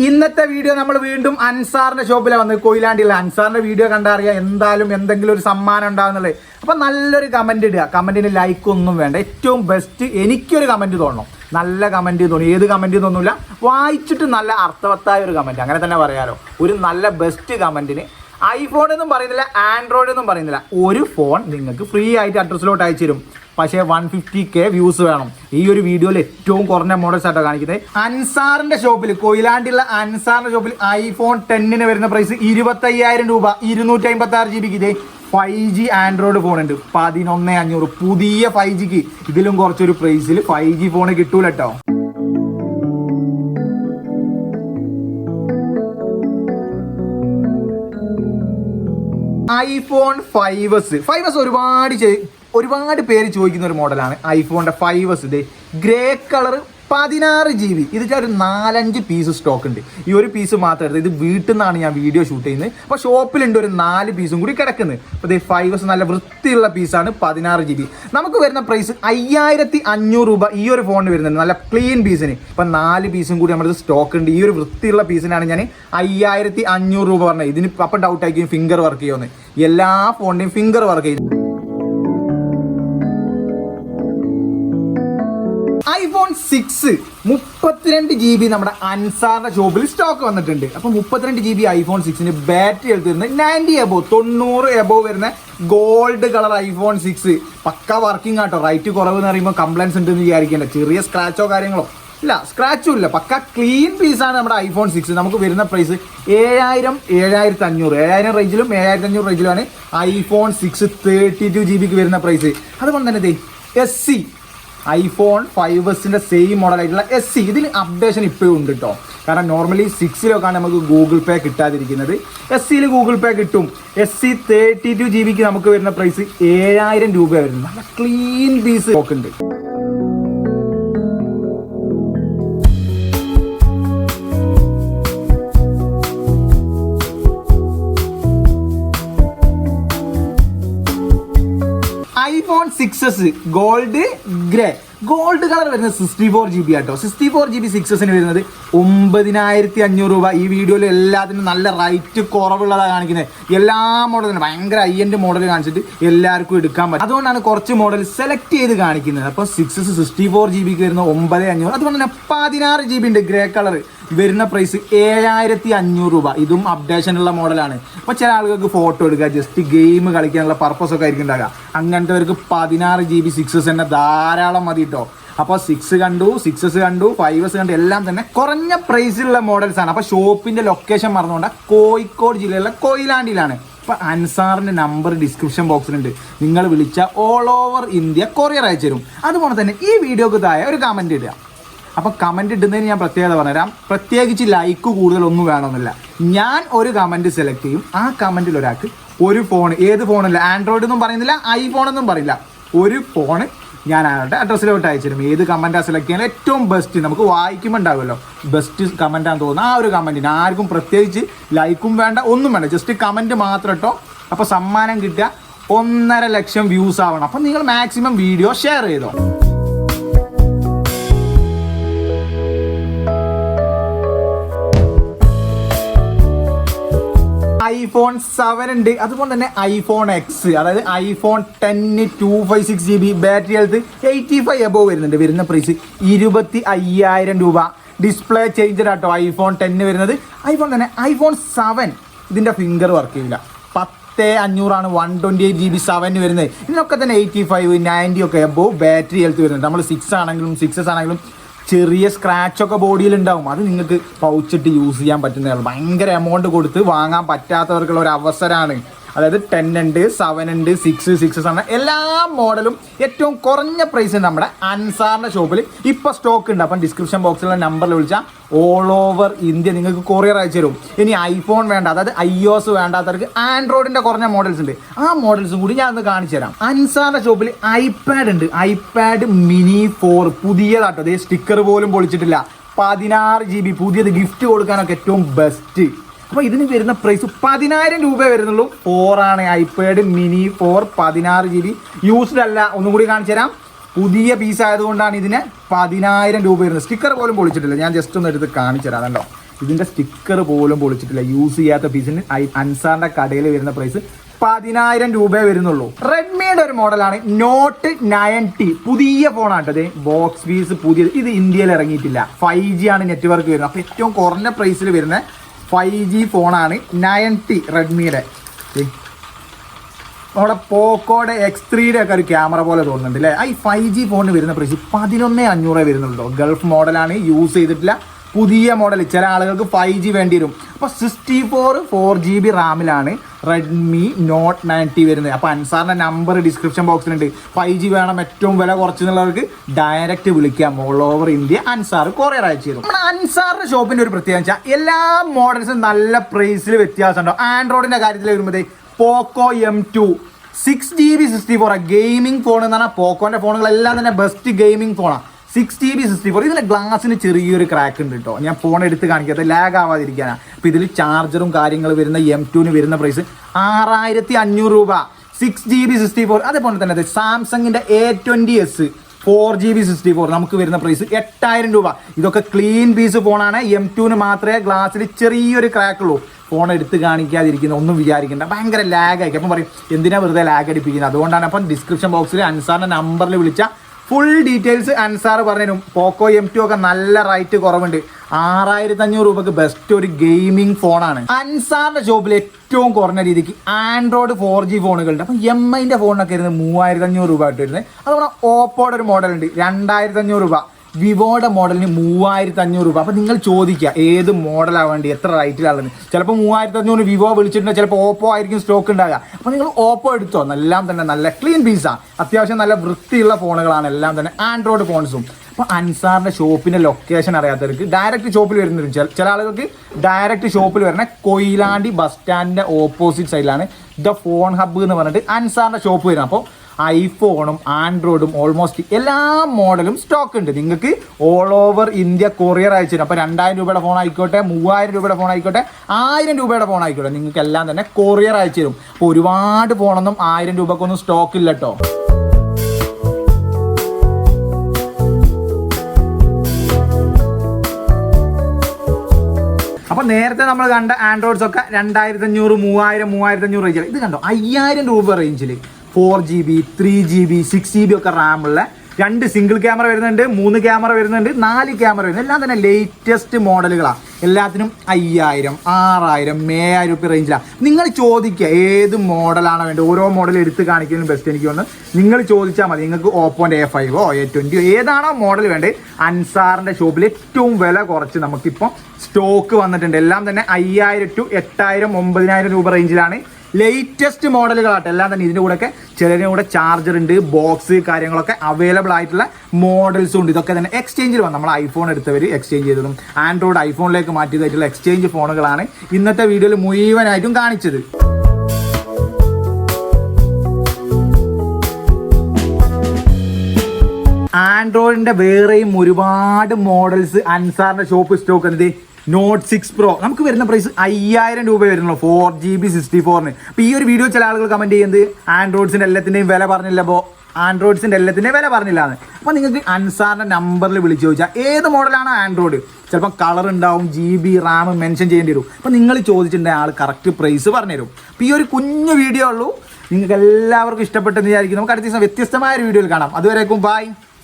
ഇന്നത്തെ വീഡിയോ നമ്മൾ വീണ്ടും അൻസാറിന്റെ ഷോപ്പിലാണ് വന്നത്. കൊയിലാണ്ടിയിലെ അൻസാറിന്റെ വീഡിയോ കണ്ടറിയാം എന്തായാലും എന്തെങ്കിലും ഒരു സമ്മാനം ഉണ്ടാകുന്നുള്ളത് അപ്പൊ നല്ലൊരു കമന്റ് ഇടുക. കമന്റിന് ലൈക്ക് ഒന്നും വേണ്ട. ഏറ്റവും ബെസ്റ്റ് എനിക്കൊരു കമന്റ് തോന്നണം. നല്ല കമന്റ് തോന്നി. ഏത് കമന്റ് തോന്നില്ല വായിച്ചിട്ട് നല്ല അർത്ഥവത്തായ ഒരു കമന്റ് അങ്ങനെ തന്നെ പറയാലോ. ഒരു നല്ല ബെസ്റ്റ് കമന്റിന് ഐഫോൺ എന്നും പറയുന്നില്ല ആൻഡ്രോയിഡ് എന്നും പറയുന്നില്ല. ഒരു ഫോൺ നിങ്ങൾക്ക് ഫ്രീ ആയിട്ട് അഡ്രസ്സിലോട്ട് അയച്ചു തരും. പക്ഷേ വൺ ഫിഫ്റ്റി കെ വ്യൂസ് വേണം. ഈ ഒരു വീഡിയോയിൽ ഏറ്റവും കുറഞ്ഞ മോഡൽസ് ആയിട്ടോ കാണിക്കുന്നത്. അൻസാറിന്റെ ഷോപ്പിൽ കൊയിലാണ്ടിയുള്ള അൻസാറിന്റെ ഷോപ്പിൽ ഐഫോൺ ടെന്നിന് വരുന്ന പ്രൈസ് ഇരുപത്തയ്യായിരം രൂപ ഇരുന്നൂറ്റി അമ്പത്തി ആറ് ജി ബിക്ക് ഇതേ ഫൈവ് ജി ആൻഡ്രോയിഡ് ഫോൺ ഉണ്ട്. പതിനൊന്ന് അഞ്ഞൂറ്. പുതിയ ഫൈവ് ജിക്ക് ഇതിലും കുറച്ചൊരു പ്രൈസിൽ ഫൈവ് ജി ഫോൺ കിട്ടൂല കേട്ടോ iPhone five S five S ഒരുപാട് ഒരുപാട് പേര് ചോദിക്കുന്ന ഒരു മോഡലാണ് ഐഫോണിന്റെ ഫൈവ് എസ് ഇത് ഗ്രേ കളർ പതിനാറ് ജി ബി ഇത് ഒരു നാലഞ്ച് പീസ് സ്റ്റോക്ക് ഉണ്ട്. ഈ ഒരു പീസ് മാത്രം എടുത്ത് ഇത് വീട്ടിൽ നിന്നാണ് ഞാൻ വീഡിയോ ഷൂട്ട് ചെയ്യുന്നത്. അപ്പോൾ ഷോപ്പിലുണ്ട് ഒരു നാല് പീസും കൂടി കിടക്കുന്നത്. അപ്പോൾ ഇത് ഫൈവ് എസ് നല്ല വൃത്തിയുള്ള പീസാണ് പതിനാറ് ജി ബി നമുക്ക് വരുന്ന പ്രൈസ് അയ്യായിരത്തി അഞ്ഞൂറ് രൂപ ഈ ഒരു ഫോണിന് വരുന്നുണ്ട്. നല്ല ക്ലീൻ പീസിന് ഇപ്പം നാല് പീസും കൂടി നമ്മുടെ സ്റ്റോക്ക് ഉണ്ട്. ഈ ഒരു വൃത്തിയുള്ള പീസിനാണ് ഞാൻ അയ്യായിരത്തി അഞ്ഞൂറ് രൂപ പറഞ്ഞത്. ഇതിന് അപ്പം ഡൗട്ട് ആയിരിക്കും ഫിംഗർ വർക്ക് ചെയ്യുമെന്ന്. എല്ലാ ഫോണിന്റെയും ഫിംഗർ വർക്ക് ചെയ്യും ഐഫോൺ സിക്സ് മുപ്പത്തിരണ്ട് ജി ബി നമ്മുടെ അൻസാറിന്റെ ഷോപ്പിൽ സ്റ്റോക്ക് വന്നിട്ടുണ്ട്. അപ്പൊ മുപ്പത്തിരണ്ട് ജി ബി ഐഫോൺ സിക്സിന് ബാറ്ററി എടുത്തിരുന്നത് നയന്റി എബോ തൊണ്ണൂറ് എബോ വരുന്ന ഗോൾഡ് കളർ ഐഫോൺ സിക്സ് പക്ക വർക്കിംഗ് ആട്ടോ. റൈറ്റ് കുറവ് എന്ന് പറയുമ്പോൾ കംപ്ലൈൻസ് ഉണ്ടെന്ന് വിചാരിക്കേണ്ട. ചെറിയ സ്ക്രാച്ചോ കാര്യങ്ങളോ. ഇല്ല സ്ക്രാച്ചും ഇല്ല. പക്ക ക്ലീൻ പീസാണ് നമ്മുടെ ഐഫോൺ സിക്സ് നമുക്ക് വരുന്ന പ്രൈസ് ഏഴായിരം ഏഴായിരത്തി അഞ്ഞൂറ് ഏഴായിരം റേഞ്ചിലും ഏഴായിരത്തി അഞ്ഞൂറ് റേഞ്ചിലുമാണ് iPhone six thirty two G ബിക്ക് വരുന്ന പ്രൈസ് അതുകൊണ്ട് തന്നെ ദേ എസ് സി ഐഫോൺ ഫൈവ് എസിന്റെ സെയിം മോഡലായിട്ടുള്ള എസ് സി ഇതിൽ അപ്ഡേഷൻ ഇപ്പോഴും ഉണ്ട് കേട്ടോ കാരണം നോർമലി സിക്സിലൊക്കെയാണ് നമുക്ക് ഗൂഗിൾ പേ കിട്ടാതിരിക്കുന്നത്. എസ് സിയിൽ ഗൂഗിൾ പേ കിട്ടും. S C thirty two G ബിക്ക് നമുക്ക് വരുന്ന പ്രൈസ് ഏഴായിരം രൂപ വരുന്നത്. നല്ല ക്ലീൻ പീസ് ഉണ്ട്. IPhone six S gold grey gold colour വരുന്നത് സിക്സ്റ്റി ഫോർ ജി ബി ആട്ടോ. സിക്സ്റ്റി ഫോർ ജി ബി സിക്സസിന് വരുന്നത് ഒമ്പതിനായിരത്തി അഞ്ഞൂറ് രൂപ. ഈ വീഡിയോയിൽ എല്ലാത്തിനും നല്ല റൈറ്റ് കുറവുള്ളതാണ് കാണിക്കുന്നത്. എല്ലാ മോഡലിനും ഭയങ്കര ഐ എന്റെ മോഡൽ കാണിച്ചിട്ട് എല്ലാവർക്കും എടുക്കാൻ പറ്റും. അതുകൊണ്ടാണ് കുറച്ച് മോഡൽ സെലക്ട് ചെയ്ത് കാണിക്കുന്നത്. അപ്പോൾ സിക്സസ് സിക്സ്റ്റി ഫോർ ജി ബിക്ക് വരുന്ന ഒമ്പത് അഞ്ഞൂറ് അതുകൊണ്ട് തന്നെ പതിനാറ് ജി ബി ഉണ്ട് ഗ്രേ കളർ വരുന്ന പ്രൈസ് ഏഴായിരത്തി അഞ്ഞൂറ് രൂപ. ഇതും അപ്ഡേഷൻ ഉള്ള മോഡലാണ് അപ്പോൾ ചില ആളുകൾക്ക് ഫോട്ടോ എടുക്കുക ജസ്റ്റ് ഗെയിം കളിക്കാനുള്ള പർപ്പസ് ഒക്കെ ആയിരിക്കും ഉണ്ടാകുക അങ്ങനത്തെവർക്ക് പതിനാറ് ജി ബി സിക്സസ് തന്നെ ധാരാളം മതി കേട്ടോ അപ്പോൾ സിക്സ് കണ്ടു സിക്സസ് കണ്ടു ഫൈവസ് കണ്ടു എല്ലാം തന്നെ കുറഞ്ഞ പ്രൈസിലുള്ള മോഡൽസ് ആണ്. അപ്പോൾ ഷോപ്പിന്റെ ലൊക്കേഷൻ മറന്നുകൊണ്ട് കോഴിക്കോട് ജില്ലയിലെ കൊയിലാണ്ടിയിലാണ്. അപ്പോൾ അൻസാറിന്റെ നമ്പർ ഡിസ്ക്രിപ്ഷൻ ബോക്സിലുണ്ട് നിങ്ങൾ വിളിച്ച ഓൾ ഓവർ ഇന്ത്യ കൊറിയർ അയച്ചു തരും അതുപോലെ തന്നെ ഈ വീഡിയോക്ക് താഴെ ഒരു കമന്റ് ഇടുക. അപ്പൊ കമന്റ് ഇടുന്നതിന് ഞാൻ പ്രത്യേകത പറഞ്ഞുതരാം. പ്രത്യേകിച്ച് ലൈക്ക് കൂടുതലൊന്നും വേണമെന്നില്ല. ഞാൻ ഒരു കമന്റ് സെലക്ട് ചെയ്യും. ആ കമന്റിൽ ഒരാൾക്ക് ഒരു ഫോൺ ഏത് ഫോണല്ല ആൻഡ്രോയിഡ് ഒന്നും പറയുന്നില്ല ഐഫോൺ ഒന്നും പറയില്ല. ഒരു ഫോൺ ഞാൻ അയാളുടെ അഡ്രസ്സിലോട്ട് അയച്ചിരും ഏത് കമന്റാണ് സെലക്ട് ചെയ്യാൻ ഏറ്റവും ബെസ്റ്റ് നമുക്ക് വായിക്കുമ്പോൾ ഉണ്ടാവുമല്ലോ. ബെസ്റ്റ് കമന്റാന്ന് തോന്നുന്നത് ആ ഒരു കമന്റിന് ആർക്കും പ്രത്യേകിച്ച് ലൈക്കും വേണ്ട ഒന്നും വേണ്ട. ജസ്റ്റ് കമന്റ് മാത്രം ഇട്ടോ. അപ്പോൾ സമ്മാനം കിട്ടുക. ഒന്നര ലക്ഷം വ്യൂസ് ആവണം. അപ്പം നിങ്ങൾ മാക്സിമം വീഡിയോ ഷെയർ ചെയ്തോ. ഐഫോൺ സെവൻ ഉണ്ട്. അതുപോലെ തന്നെ ഐഫോൺ എക്സ് അതായത് iPhone ten two five six G B battery health eighty five above വരുന്നുണ്ട്. വരുന്ന പ്രൈസ് ഇരുപത്തി അയ്യായിരം രൂപ. ഡിസ്പ്ലേ ചേഞ്ചർ ആട്ടോ ഐഫോൺ ടെന്ന് വരുന്നത്. ഐഫോൺ തന്നെ ഐഫോൺ സെവൻ ഇതിന്റെ ഫിംഗർ വർക്ക് ചെയ്യില്ല. പത്ത് അഞ്ഞൂറാണ് one twenty eight G B seven വരുന്നത്. ഇതിനൊക്കെ തന്നെ എയ്റ്റി ഫൈവ് നയന്റി ഒക്കെ എബോവ് ബാറ്ററി ഹെൽത്ത് വരുന്നുണ്ട്. നമ്മൾ സിക്സ് ആണെങ്കിലും സിക്സസ് ആണെങ്കിലും ചെറിയ സ്ക്രാച്ചൊക്കെ ബോഡിയിൽ ഉണ്ടാവും. അത് നിങ്ങൾക്ക് പൗച്ചിട്ട് യൂസ് ചെയ്യാൻ പറ്റുന്നതാണ്. ഭയങ്കര എമൗണ്ട് കൊടുത്ത് വാങ്ങാൻ പറ്റാത്തവർക്കുള്ള ഒരു അവസരമാണ് അതായത് ടെൻ ഉണ്ട് സെവൻ ഉണ്ട് സിക്സ് സിക്സ് സെവൻ എല്ലാ മോഡലും ഏറ്റവും കുറഞ്ഞ പ്രൈസ് നമ്മുടെ അൻസാറിന്റെ ഷോപ്പിൽ ഇപ്പോൾ സ്റ്റോക്ക് ഉണ്ട്. അപ്പം ഡിസ്ക്രിപ്ഷൻ ബോക്സിലുള്ള നമ്പറിൽ വിളിച്ചാൽ ഓൾ ഓവർ ഇന്ത്യ നിങ്ങൾക്ക് കൊറിയർ അയച്ചു തരും. ഇനി ഐഫോൺ വേണ്ട അതായത് ഐ ഒസ് വേണ്ടാത്തവർക്ക് ആൻഡ്രോയിഡിന്റെ കുറഞ്ഞ മോഡൽസ് ഉണ്ട്. ആ മോഡൽസും കൂടി ഞാൻ ഒന്ന് കാണിച്ചു തരാം. അൻസാറിന്റെ ഷോപ്പിൽ ഐപാഡ് ഉണ്ട്. ഐപാഡ് മിനി ഫോർ പുതിയതാട്ടോ. അതേ സ്റ്റിക്കർ പോലും പൊളിച്ചിട്ടില്ല. പതിനാറ് ജി ബി പുതിയത് ഗിഫ്റ്റ് കൊടുക്കാനൊക്കെ ഏറ്റവും ബെസ്റ്റ് അപ്പോൾ ഇതിന് വരുന്ന പ്രൈസ് പതിനായിരം രൂപ വരുന്നുള്ളൂ. ഫോറാണ് ഐപാഡ് മിനി ഫോർ പതിനാറ് ജി ബി യൂസ്ഡ് അല്ല ഒന്നും കൂടി കാണിച്ചു തരാം. പുതിയ പീസ് ആയതുകൊണ്ടാണ് ഇതിന് പതിനായിരം രൂപ വരുന്നത്. സ്റ്റിക്കർ പോലും പൊളിച്ചിട്ടില്ല. ഞാൻ ജസ്റ്റ് ഒന്ന് എടുത്ത് കാണിച്ചു തരാം. അതല്ലോ ഇതിന്റെ സ്റ്റിക്കർ പോലും പൊളിച്ചിട്ടില്ല. യൂസ് ചെയ്യാത്ത പീസിന് അൻസാറിന്റെ കടയിൽ വരുന്ന പ്രൈസ് പതിനായിരം രൂപയെ വരുന്നുള്ളൂ. റെഡ്മിയുടെ ഒരു മോഡലാണ് നോട്ട് നയൻ ടി പുതിയ ഫോണാണ് കേട്ടത് ബോക്സ് പീസ് പുതിയത്. ഇത് ഇന്ത്യയിൽ ഇറങ്ങിയിട്ടില്ല. ഫൈവ് ജി ആണ് നെറ്റ്വർക്ക് വരുന്നത്. അപ്പോൾ ഏറ്റവും കുറഞ്ഞ പ്രൈസിൽ വരുന്ന ഫൈവ് ജി ഫോണാണ് നയൻ ടി റെഡ്മിയുടെ. നമ്മുടെ പോക്കോയുടെ എക്സ് ത്രീയുടെ ഒക്കെ ഒരു ക്യാമറ പോലെ തോന്നുന്നുണ്ട് അല്ലേ ഈ ഫൈവ് ജി ഫോണിന് വരുന്ന പ്രൈസ് പതിനൊന്നേ അഞ്ഞൂറേ വരുന്നുള്ളൂ. ഗൾഫ് മോഡലാണ് യൂസ് ചെയ്തിട്ടില്ല. പുതിയ മോഡൽ ചില ആളുകൾക്ക് ഫൈവ് ജി വേണ്ടി വരും അപ്പോൾ sixty four four G B റാമിലാണ് Redmi note ninety വരുന്നത്. അപ്പോൾ അൻസാറിന്റെ നമ്പർ ഡിസ്ക്രിപ്ഷൻ ബോക്സിലുണ്ട് ഫൈവ് ജി വേണം ഏറ്റവും വില കുറച്ചെന്നുള്ളവർക്ക് ഡയറക്റ്റ് വിളിക്കാം. All over India Ansar courier അയച്ചു തരും. നമ്മുടെ അൻസാറിന്റെ ഷോപ്പിന്റെ ഒരു പ്രത്യേകത വെച്ചാൽ എല്ലാ മോഡൽസും നല്ല പ്രൈസിൽ വ്യത്യാസമുണ്ടോ. ആൻഡ്രോയിഡിന്റെ കാര്യത്തിൽ വരുമ്പോഴേ Poco M two six G B sixty four gaming phone എന്ന് പറഞ്ഞാൽ പോക്കോന്റെ ഫോണുകളെല്ലാം തന്നെ ബെസ്റ്റ് ഗെയിമിംഗ് ഫോണാണ് six G B sixty four ഇതിന്റെ ഗ്ലാസിന് ചെറിയൊരു ക്രാക്ക് ഉണ്ട് കേട്ടോ ഞാൻ ഫോൺ എടുത്ത് കാണിക്കാത്ത ലാഗ് ആവാതിരിക്കാനാണ് അപ്പോൾ ഇതിൽ ചാർജറും കാര്യങ്ങൾ വരുന്ന എം ടുവിന് വരുന്ന പ്രൈസ് ആറായിരത്തി അഞ്ഞൂറ് രൂപ. Six G B sixty four അതേപോലെ തന്നെ അതെ സാംസങ്ങിന്റെ A twenty S four G B sixty four നമുക്ക് വരുന്ന പ്രൈസ് എട്ടായിരം രൂപ. ഇതൊക്കെ ക്ലീൻ പീസ് ഫോണാണ് എം ടുവിന് മാത്രമേ ഗ്ലാസ്സിൽ ചെറിയൊരു ക്രാക്ക് ഉള്ളൂ. ഫോൺ എടുത്ത് കാണിക്കാതിരിക്കുന്ന ഒന്നും വിചാരിക്കേണ്ട. ഭയങ്കര ലാഗ് ആയിരിക്കും. അപ്പം പറയും എന്തിനാണ് വെറുതെ ലാഗ് അടിപ്പിക്കുന്നത്? അതുകൊണ്ടാണ് അപ്പം ഡിസ്ക്രിപ്ഷൻ ബോക്സിൽ അൻസാറിന്റെ നമ്പറിൽ വിളിച്ച ഫുൾ ഡീറ്റെയിൽസ് അൻസാർ പറഞ്ഞു പോക്കോ എം ടു ഒക്കെ നല്ല റൈറ്റ് കുറവുണ്ട്. ആറായിരത്തി അഞ്ഞൂറ് രൂപക്ക് ബെസ്റ്റ് ഒരു ഗെയിമിംഗ് ഫോണാണ് അൻസാറിന്റെ ഷോപ്പിൽ ഏറ്റവും കുറഞ്ഞ രീതിക്ക് ആൻഡ്രോയിഡ് ഫോർ ജി ഫോണുകളുണ്ട് അപ്പം എം ഐന്റെ ഫോണിനൊക്കെ ഇരുന്ന് മൂവായിരത്തി അഞ്ഞൂറ് രൂപ ആയിട്ട് വരുന്നത് അതുപോലെ ഓപ്പോയുടെ ഒരു മോഡൽ ഉണ്ട്. രണ്ടായിരത്തി അഞ്ഞൂറ് രൂപ. വിവോയുടെ മോഡലിന് മൂവായിരത്തി അഞ്ഞൂറ് രൂപ. അപ്പം നിങ്ങൾ ചോദിക്കുക ഏത് മോഡലാണ് വേണ്ടി എത്ര റേറ്റിലാണ് ചിലപ്പോൾ മൂവായിരത്തി അഞ്ഞൂറ് വിവോ വിളിച്ചിട്ടുണ്ട്? ചിലപ്പോൾ ഓപ്പോ ആയിരിക്കും സ്റ്റോക്ക് ഉണ്ടാകുക അപ്പോൾ നിങ്ങൾ ഓപ്പോ എടുത്തോ? എല്ലാം തന്നെ നല്ല ക്ലീൻ പീസാണ് അത്യാവശ്യം നല്ല വൃത്തിയുള്ള ഫോണുകളാണ് എല്ലാം തന്നെ. ആൻഡ്രോയിഡ് ഫോൺസും അപ്പോൾ അൻസാറിന്റെ ഷോപ്പിന്റെ ലൊക്കേഷൻ അറിയാത്തവർക്ക് ഡയറക്റ്റ് ഷോപ്പിൽ വരുന്നവരും ചില ചില ആളുകൾക്ക് ഡയറക്റ്റ് ഷോപ്പിൽ വരുന്ന കൊയിലാണ്ടി ബസ് സ്റ്റാൻഡിന്റെ ഓപ്പോസിറ്റ് സൈഡിലാണ് ദ ഫോൺ ഹബ്ബ് എന്ന് പറഞ്ഞിട്ട് അൻസാറിന്റെ ഷോപ്പ് വരുന്നത്. അപ്പോൾ ഐഫോണും ആൻഡ്രോയിഡും ഓൾമോസ്റ്റ് എല്ലാ മോഡലും സ്റ്റോക്ക് ഉണ്ട്. നിങ്ങൾക്ക് ഓൾ ഓവർ ഇന്ത്യ കൊറിയർ അയച്ചു തരും. അപ്പോൾ രണ്ടായിരം രൂപയുടെ ഫോൺ ആയിക്കോട്ടെ മൂവായിരം രൂപയുടെ ഫോൺ ആയിക്കോട്ടെ ആയിരം രൂപയുടെ ഫോൺ ആയിക്കോട്ടെ. നിങ്ങൾക്ക് എല്ലാം തന്നെ കൊറിയർ അയച്ചു തരും. അപ്പോൾ ഒരുപാട് ഫോണൊന്നും ആയിരം രൂപക്കൊന്നും സ്റ്റോക്ക് ഇല്ല കേട്ടോ അപ്പൊ നേരത്തെ നമ്മൾ കണ്ട ആൻഡ്രോയിഡ്സ് ഒക്കെ രണ്ടായിരത്തി അഞ്ഞൂറ് മൂവായിരം മൂവായിരത്തി അഞ്ഞൂറ് റേഞ്ചിൽ ഇത് കണ്ടോ? അയ്യായിരം രൂപ റേഞ്ചിൽ four G B three G B six G B ഒക്കെ റാമുള്ള രണ്ട് സിംഗിൾ ക്യാമറ വരുന്നുണ്ട് മൂന്ന് ക്യാമറ വരുന്നുണ്ട് നാല് ക്യാമറ വരുന്നുണ്ട്. എല്ലാം തന്നെ ലേറ്റസ്റ്റ് മോഡലുകളാണ് എല്ലാത്തിനും അയ്യായിരം ആറായിരം ഏഴായിരം രൂപ റേഞ്ചിലാണ് നിങ്ങൾ ചോദിക്കുക ഏത് മോഡലാണ് വേണ്ടത്. ഓരോ മോഡൽ എടുത്ത് കാണിക്കുന്നതിന് ബെസ്റ്റ് എനിക്ക് വന്ന് നിങ്ങൾ ചോദിച്ചാൽ മതി. നിങ്ങൾക്ക് ഓപ്പോന്റെ എ ഫൈവോ എ ട്വന്റിയോ ഏതാണോ മോഡൽ വേണ്ടത്. അൻസാറിന്റെ ഷോപ്പിൽ ഏറ്റവും വില കുറച്ച് നമുക്കിപ്പോൾ സ്റ്റോക്ക് വന്നിട്ടുണ്ട്. എല്ലാം തന്നെ അയ്യായിരം ടു എട്ടായിരം ഒമ്പതിനായിരം രൂപ റേഞ്ചിലാണ് ലേറ്റസ്റ്റ് മോഡലുകളാട്ടെ എല്ലാം തന്നെ ഇതിന്റെ കൂടെ ചിലതിന്റെ കൂടെ ചാർജർ ഉണ്ട് ബോക്സ് കാര്യങ്ങളൊക്കെ അവൈലബിൾ ആയിട്ടുള്ള മോഡൽസും ഉണ്ട്. ഇതൊക്കെ തന്നെ എക്സ്ചേഞ്ചിൽ വന്നു. നമ്മൾ ഐഫോൺ എടുത്തവർ എക്സ്ചേഞ്ച് ചെയ്തതും ആൻഡ്രോയിഡ് ഐഫോണിലേക്ക് മാറ്റിയതായിട്ടുള്ള എക്സ്ചേഞ്ച് ഫോണുകളാണ് ഇന്നത്തെ വീഡിയോയിൽ മുഴുവനായിട്ടും കാണിച്ചത്. ആൻഡ്രോയിഡിന്റെ വേറെയും ഒരുപാട് മോഡൽസ് അൻസാറിന്റെ ഷോപ്പ് സ്റ്റോക്ക് എന്നത് നോട്ട് സിക്സ് പ്രോ നമുക്ക് വരുന്ന പ്രൈസ് അയ്യായിരം രൂപ വരുന്നുള്ളൂ. ഫോർ ജി ബി സിക്സ്റ്റി ഫോറിന് ഈ ഒരു വീഡിയോ ചില ആളുകൾ കമന്റ് ചെയ്യുന്നത് ആൻഡ്രോയിഡ്സിന്റെ എല്ലാത്തിന്റെയും വില പറഞ്ഞില്ല അപ്പോൾ ആൻഡ്രോയിഡ്സിന്റെ എല്ലാത്തിന്റെയും വില പറഞ്ഞില്ലാന്ന്. അപ്പോൾ നിങ്ങൾക്ക് അൻസാറിന്റെ നമ്പറിൽ വിളിച്ചു ചോദിച്ചാൽ ഏത് മോഡലാണ് ആൻഡ്രോയിഡ് ചിലപ്പോൾ കളർ ഉണ്ടാവും ജി ബി റാം മെൻഷൻ ചെയ്യേണ്ടി വരും. അപ്പോൾ നിങ്ങൾ ചോദിച്ചിട്ടുണ്ടെങ്കിൽ ആൾ കറക്റ്റ് പ്രൈസ് പറഞ്ഞു തരും അപ്പോൾ ഈ ഒരു കുഞ്ഞു വീഡിയോ ഉള്ളൂ. നിങ്ങൾക്ക് എല്ലാവർക്കും ഇഷ്ടപ്പെട്ടെന്ന് വിചാരിക്കും നമുക്ക് അടുത്ത ദിവസം വ്യത്യസ്തമായ ഒരു വീഡിയോയിൽ കാണാം. അതുവരേക്കും ബൈ